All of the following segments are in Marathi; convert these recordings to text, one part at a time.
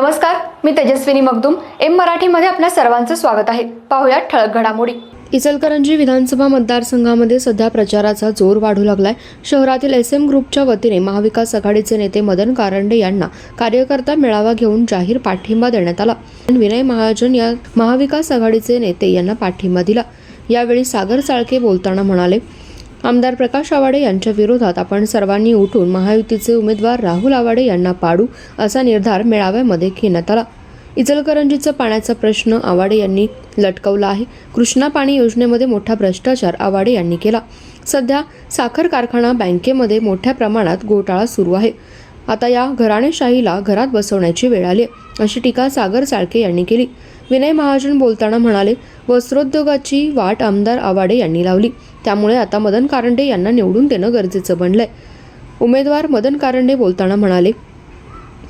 नमस्कार मी तेजस्विनी मगदुम. एम मराठीमध्ये आपल्या सर्वांचं स्वागत आहे. पाहुयात ठळक घडामोडी. इचलकरंजी विधानसभा मतदारसंघामध्ये सध्या प्रचाराचा जोर वाढू लागलाय. शहरातील एस एम ग्रुपच्या वतीने महाविकास आघाडीचे नेते मदन कारंडे यांना कार्यकर्ता मेळावा घेऊन जाहीर पाठिंबा देण्यात आला. विनय महाजन या महाविकास आघाडीचे नेते यांना पाठिंबा दिला. यावेळी सागर साळके बोलताना म्हणाले आमदार प्रकाश आवाडे यांच्या विरोधात आपण सर्वांनी उठून महायुतीचे उमेदवार राहुल आवाडे यांना पाडू असा निर्धार मेळाव्यामध्ये घेण्यात आला. इचलकरंजीचा पाण्याचा प्रश्न आवाडे यांनी लटकवला आहे. कृष्णा पाणी योजनेमध्ये मोठा भ्रष्टाचार आवाडे यांनी केला. सध्या साखर कारखाना बँकेमध्ये मोठ्या प्रमाणात घोटाळा सुरू आहे. आता या घराणेशाहीला घरात बसवण्याची वेळ आली अशी टीका सागर चाळके यांनी केली. विनय महाजन बोलताना म्हणाले वस्त्रोद्योगाची वाट आमदार आवाडे यांनी लावली. त्यामुळे आता मदन कारंडे यांना निवडून देणं गरजेचं बनलंय. उमेदवार मदन कारंडे बोलताना म्हणाले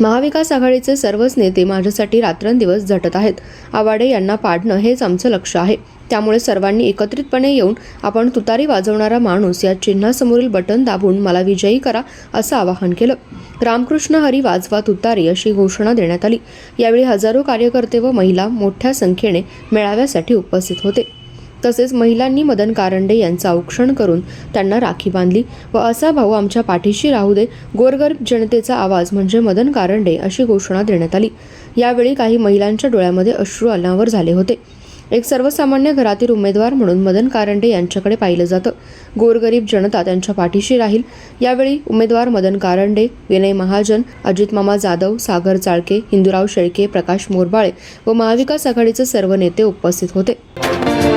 महाविकास आघाडीचे सर्वच नेते माझ्यासाठी रात्रंदिवस झटत आहेत. आवाडे यांना पाडणं हेच आमचं लक्ष आहे. त्यामुळे सर्वांनी एकत्रितपणे येऊन आपण तुतारी वाजवणारा माणूस या चिन्हासमोरील बटन दाबून मला विजयी करा असं आवाहन केलं. रामकृष्ण हरी वाजवा तुतारी अशी घोषणा देण्यात आली. यावेळी हजारो कार्यकर्ते व महिला मोठ्या संख्येने मेळाव्यासाठी उपस्थित होते. तसेच महिलांनी मदन कारंडे यांचं औक्षण करून त्यांना राखी बांधली. व असा भाऊ आमच्या पाठीशी राहू दे गोरगरीब जनतेचा आवाज म्हणजे मदन कारंडे अशी घोषणा देण्यात आली. यावेळी काही महिलांच्या डोळ्यामध्ये अश्रू अनावर झाले होते. एक सर्वसामान्य घरातील उमेदवार म्हणून मदन कारंडे यांच्याकडे पाहिलं जातं. गोरगरीब जनता त्यांच्या पाठीशी राहील. यावेळी उमेदवार मदन कारंडे विनय महाजन अजित मामा जाधव सागर चाळके हिंदूराव शेळके प्रकाश मोरबाळे व महाविकास आघाडीचे सर्व नेते उपस्थित होते.